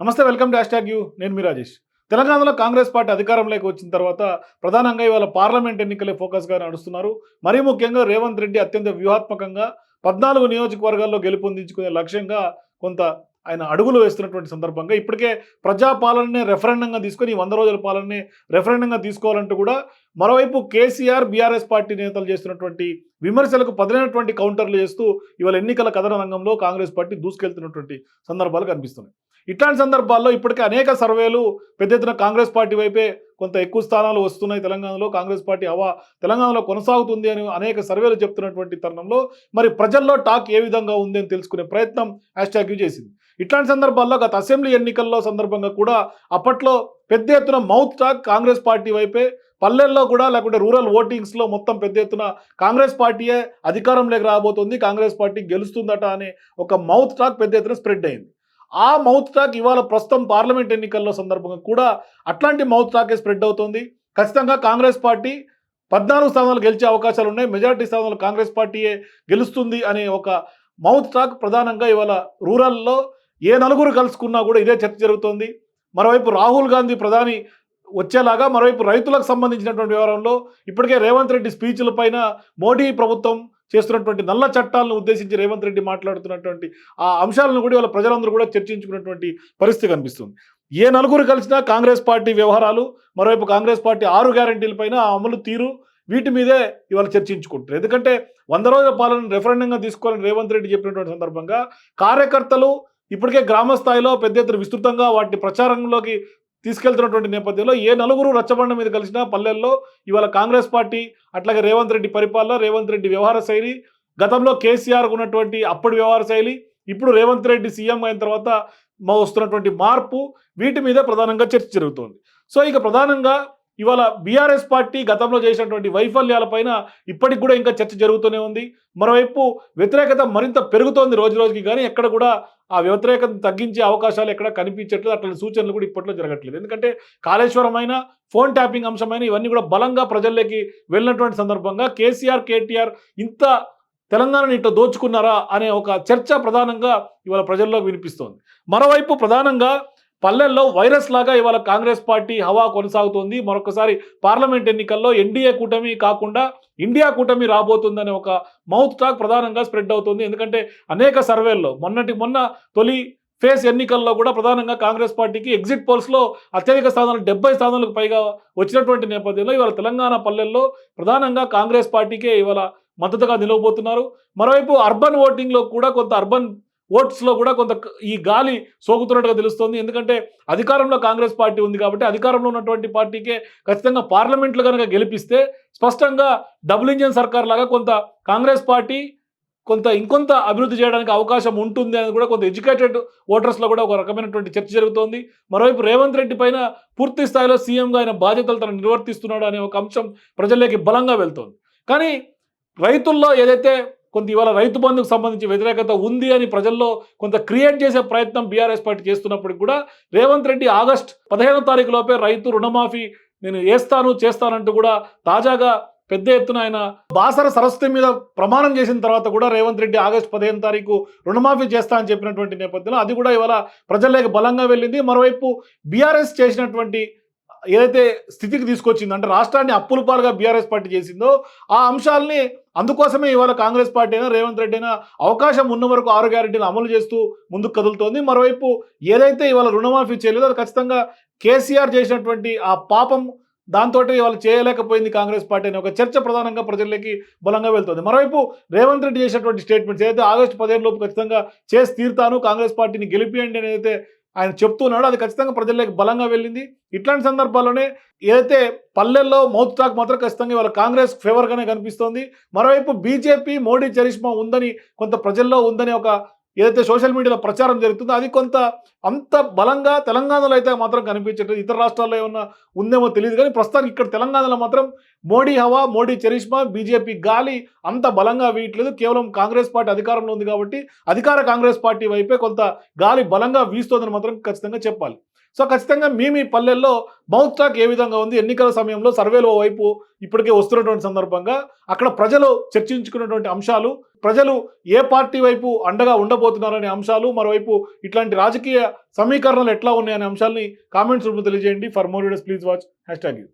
నమస్తే welcome dash tag you. నేను మీ రాజేష్. తెలంగాణలో కాంగ్రెస్ పార్టీ అధికారంలోకి వచ్చిన తర్వాత ప్రధానంగా ఇవాళ పార్లమెంట్ ఎన్నికలే ఫోకస్గా నడుస్తున్నారు. మరీ ముఖ్యంగా రేవంత్ రెడ్డి అత్యంత వ్యూహాత్మకంగా పద్నాలుగు నియోజకవర్గాల్లో గెలుపొందించుకునే లక్ష్యంగా కొంత ఆయన అడుగులు వేస్తున్నటువంటి సందర్భంగా ఇప్పటికే ప్రజాపాలననే రెఫరెండంగా తీసుకొని వంద రోజుల పాలననే రెఫరెండంగా తీసుకోవాలంటూ కూడా మరోవైపు కేసీఆర్ బీఆర్ఎస్ పార్టీ నేతలు చేస్తున్నటువంటి విమర్శలకు పదిలైనటువంటి కౌంటర్లు చేస్తూ ఇవాళ ఎన్నికల కథన రంగంలో కాంగ్రెస్ పార్టీ దూసుకెళ్తున్నటువంటి సందర్భాలు కనిపిస్తున్నాయి. ఇట్లాంటి సందర్భాల్లో ఇప్పటికే అనేక సర్వేలు పెద్ద ఎత్తున కాంగ్రెస్ పార్టీ వైపే కొంత ఎక్కువ స్థానాలు వస్తున్నాయి తెలంగాణలో. కాంగ్రెస్ పార్టీ అవా తెలంగాణలో కొనసాగుతుంది అని అనేక సర్వేలు చెప్తున్నటువంటి తరుణంలో మరి ప్రజల్లో టాక్ ఏ విధంగా ఉంది అని తెలుసుకునే ప్రయత్నం హ్యాష్ ట్యాగ్ చేసింది. ఇట్లాంటి సందర్భాల్లో గత అసెంబ్లీ ఎన్నికల్లో సందర్భంగా కూడా అప్పట్లో పెద్ద ఎత్తున మౌత్ టాక్ కాంగ్రెస్ పార్టీ వైపే పల్లెల్లో కూడా లేకుంటే రూరల్ ఓటింగ్స్లో మొత్తం పెద్ద ఎత్తున కాంగ్రెస్ పార్టీయే అధికారంలోకి రాబోతుంది కాంగ్రెస్ పార్టీ గెలుస్తుందట అనే ఒక మౌత్ టాక్ పెద్ద ఎత్తున స్ప్రెడ్ అయింది. ఆ మౌత్ టాక్ ఇవాళ ప్రస్తుతం పార్లమెంట్ ఎన్నికల్లో సందర్భంగా కూడా అట్లాంటి మౌత్ టాకే స్ప్రెడ్ అవుతుంది. ఖచ్చితంగా కాంగ్రెస్ పార్టీ పద్నాలుగు స్థానాలు గెలిచే అవకాశాలు ఉన్నాయి. మెజారిటీ స్థానాలు కాంగ్రెస్ పార్టీయే గెలుస్తుంది అనే ఒక మౌత్ టాక్ ప్రధానంగా ఇవాళ రూరల్లో ఏ నలుగురు కలుసుకున్నా కూడా ఇదే చర్చ జరుగుతోంది. మరోవైపు రాహుల్ గాంధీ ప్రధాని వచ్చేలాగా మరోవైపు రైతులకు సంబంధించినటువంటి వ్యవహారంలో ఇప్పటికే రేవంత్ రెడ్డి స్పీచ్ల పైన మోడీ ప్రభుత్వం చేస్తున్నటువంటి నల్ల చట్టాలను ఉద్దేశించి రేవంత్ రెడ్డి మాట్లాడుతున్నటువంటి ఆ అంశాలను కూడా వాళ్ళ ప్రజలందరూ కూడా చర్చించుకున్నటువంటి పరిస్థితి కనిపిస్తుంది. ఏ నలుగురు కలిసినా కాంగ్రెస్ పార్టీ వ్యవహారాలు మరోవైపు కాంగ్రెస్ పార్టీ ఆరు గ్యారంటీల పైన అమలు తీరు వీటి మీదే ఇవాళ చర్చించుకుంటారు ఎందుకంటే వంద రోజుల పాలన రెఫరెండంగా తీసుకోవాలని రేవంత్ రెడ్డి చెప్పినటువంటి సందర్భంగా కార్యకర్తలు ఇప్పటికే గ్రామ స్థాయిలో పెద్ద ఎత్తున విస్తృతంగా వాటి ప్రచారంలోకి తీసుకెళ్తున్నటువంటి నేపథ్యంలో ఏ నలుగురు రచ్చబండ మీద కలిసినా పల్లెల్లో ఇవాళ కాంగ్రెస్ పార్టీ అట్లాగే రేవంత్ రెడ్డి పరిపాలన రేవంత్ రెడ్డి వ్యవహార శైలి గతంలో కేసీఆర్ ఉన్నటువంటి అప్పటి వ్యవహార శైలి ఇప్పుడు రేవంత్ రెడ్డి సీఎం అయిన తర్వాత మా వస్తున్నటువంటి మార్పు వీటి మీద ప్రధానంగా చర్చ జరుగుతోంది. సో ఇక ప్రధానంగా ఇవాళ బీఆర్ఎస్ పార్టీ గతంలో చేసినటువంటి వైఫల్యాలపైన ఇప్పటికి కూడా ఇంకా చర్చ జరుగుతూనే ఉంది. మరోవైపు వ్యతిరేకత మరింత పెరుగుతోంది రోజు రోజుకి కానీ ఎక్కడ కూడా ఆ వ్యతిరేకత తగ్గించే అవకాశాలు ఎక్కడ కనిపించట్లేదు. అట్లాంటి సూచనలు కూడా ఇప్పట్లో జరగట్లేదు. ఎందుకంటే కాళేశ్వరం అయినా ఫోన్ ట్యాపింగ్ అంశమైన ఇవన్నీ కూడా బలంగా ప్రజల్లోకి వెళ్ళినటువంటి సందర్భంగా కేసీఆర్ కేటీఆర్ ఇంత తెలంగాణను ఇట్లా దోచుకున్నారా అనే ఒక చర్చ ప్రధానంగా ఇవాళ ప్రజల్లో వినిపిస్తోంది. మరోవైపు ప్రధానంగా పల్లెల్లో వైరస్ లాగా ఇవాళ కాంగ్రెస్ పార్టీ హవా కొనసాగుతోంది. మరొకసారి పార్లమెంట్ ఎన్నికల్లో ఎన్డీఏ కూటమి కాకుండా ఇండియా కూటమి రాబోతుందనే ఒక మౌత్ టాక్ ప్రధానంగా స్ప్రెడ్ అవుతుంది. ఎందుకంటే అనేక సర్వేల్లో మొన్నటి మొన్న తొలి ఫేస్ ఎన్నికల్లో కూడా ప్రధానంగా కాంగ్రెస్ పార్టీకి ఎగ్జిట్ పోల్స్లో అత్యధిక స్థానాలు డెబ్బై స్థానాలకు పైగా వచ్చినటువంటి నేపథ్యంలో ఇవాళ తెలంగాణ పల్లెల్లో ప్రధానంగా కాంగ్రెస్ పార్టీకే ఇవాళ మద్దతుగా నిలవబోతున్నారు. మరోవైపు అర్బన్ ఓటింగ్లో కూడా కొంత అర్బన్ ఓట్స్లో కూడా కొంత ఈ గాలి సోకుతున్నట్టుగా తెలుస్తోంది. ఎందుకంటే అధికారంలో కాంగ్రెస్ పార్టీ ఉంది కాబట్టి అధికారంలో ఉన్నటువంటి పార్టీకే ఖచ్చితంగా పార్లమెంట్లో కనుక గెలిపిస్తే స్పష్టంగా డబుల్ ఇంజన్ సర్కార్ లాగా కొంత కాంగ్రెస్ పార్టీ కొంత ఇంకొంత అభివృద్ధి చేయడానికి అవకాశం ఉంటుంది అని కూడా కొంత ఎడ్యుకేటెడ్ ఓటర్స్లో కూడా ఒక రకమైనటువంటి చర్చ జరుగుతోంది. మరోవైపు రేవంత్ రెడ్డి పైన పూర్తి స్థాయిలో సీఎంగా ఆయన బాధ్యతలు తను నిర్వర్తిస్తున్నాడు అనే ఒక అంశం ప్రజల్లోకి బలంగా వెళ్తోంది. కానీ రైతుల్లో ఏదైతే కొంత ఇవాళ రైతు బంధుకు సంబంధించి వ్యతిరేకత ఉంది అని ప్రజల్లో కొంత క్రియేట్ చేసే ప్రయత్నం బీఆర్ఎస్ పార్టీ చేస్తున్నప్పటికి కూడా రేవంత్ రెడ్డి ఆగస్ట్ పదిహేనో తారీఖు లోపే రైతు రుణమాఫీ నేను వేస్తాను చేస్తానంటూ కూడా తాజాగా పెద్ద ఎత్తున ఆయన బాసర సరస్వతి మీద ప్రమాణం చేసిన తర్వాత కూడా రేవంత్ రెడ్డి ఆగస్టు పదిహేను తారీఖు రుణమాఫీ చేస్తా అని చెప్పినటువంటి నేపథ్యంలో అది కూడా ఇవాళ ప్రజల్లోకి బలంగా వెళ్ళింది. మరోవైపు బీఆర్ఎస్ చేసినటువంటి ఏదైతే స్థితికి తీసుకొచ్చిందో అంటే రాష్ట్రాన్ని అప్పుల పాలుగా బీఆర్ఎస్ పార్టీ చేసిందో ఆ అంశాలని అందుకోసమే ఇవాళ కాంగ్రెస్ పార్టీ అయినా రేవంత్ రెడ్డి అయినా అవకాశం ఉన్న వరకు ఆరు గ్యారెంటీలు అమలు చేస్తూ ముందుకు కదులుతోంది. మరోవైపు ఏదైతే ఇవాళ రుణమాఫీ చేయలేదో అది ఖచ్చితంగా కేసీఆర్ చేసినటువంటి ఆ పాపం దాంతో ఇవాళ చేయలేకపోయింది కాంగ్రెస్ పార్టీ అనే ఒక చర్చ ప్రధానంగా ప్రజల్లోకి బలంగా వెళ్తుంది. మరోవైపు రేవంత్ రెడ్డి చేసినటువంటి స్టేట్మెంట్స్ ఏదైతే ఆగస్టు పదిహేను లోపు ఖచ్చితంగా చేసి తీరుతాను కాంగ్రెస్ పార్టీని గెలిపియండి అని అయితే ఆయన చెప్తున్నాడు అది ఖచ్చితంగా ప్రజల్లోకి బలంగా వెళ్ళింది. ఇట్లాంటి సందర్భాల్లోనే ఏదైతే పల్లెల్లో మౌత్ టాక్ మాత్రం ఖచ్చితంగా ఇవాళ కాంగ్రెస్ ఫేవర్గానే కనిపిస్తోంది. మరోవైపు బీజేపీ మోడీ చరిష్మా ఉందని కొంత ప్రజల్లో ఉందని ఒక ఏదైతే సోషల్ మీడియాలో ప్రచారం జరుగుతుందో అది కొంత అంత బలంగా తెలంగాణలో అయితే మాత్రం కనిపించట్లేదు. ఇతర రాష్ట్రాల్లో ఏమన్నా ఉందేమో తెలియదు కానీ ప్రస్తుతానికి ఇక్కడ తెలంగాణలో మాత్రం మోడీ హవా మోడీ చరిష్మా బీజేపీ గాలి అంత బలంగా వీయట్లేదు. కేవలం కాంగ్రెస్ పార్టీ అధికారంలో ఉంది కాబట్టి అధికార కాంగ్రెస్ పార్టీ వైపే కొంత గాలి బలంగా వీస్తోందని మాత్రం ఖచ్చితంగా చెప్పాలి. సో ఖచ్చితంగా మీ మీ పల్లెల్లో మౌత్ టాక్ ఏ విధంగా ఉంది? ఎన్నికల సమయంలో సర్వేలు వైపు ఇప్పటికే వస్తున్నటువంటి సందర్భంగా అక్కడ ప్రజలు చర్చించుకున్నటువంటి అంశాలు ప్రజలు ఏ పార్టీ వైపు అండగా ఉండబోతున్నారనే అంశాలు మరోవైపు ఇట్లాంటి రాజకీయ సమీకరణలు ఎట్లా ఉన్నాయనే అంశాలని కామెంట్స్ రూపంలో తెలియజేయండి. For more videos please watch hashtag you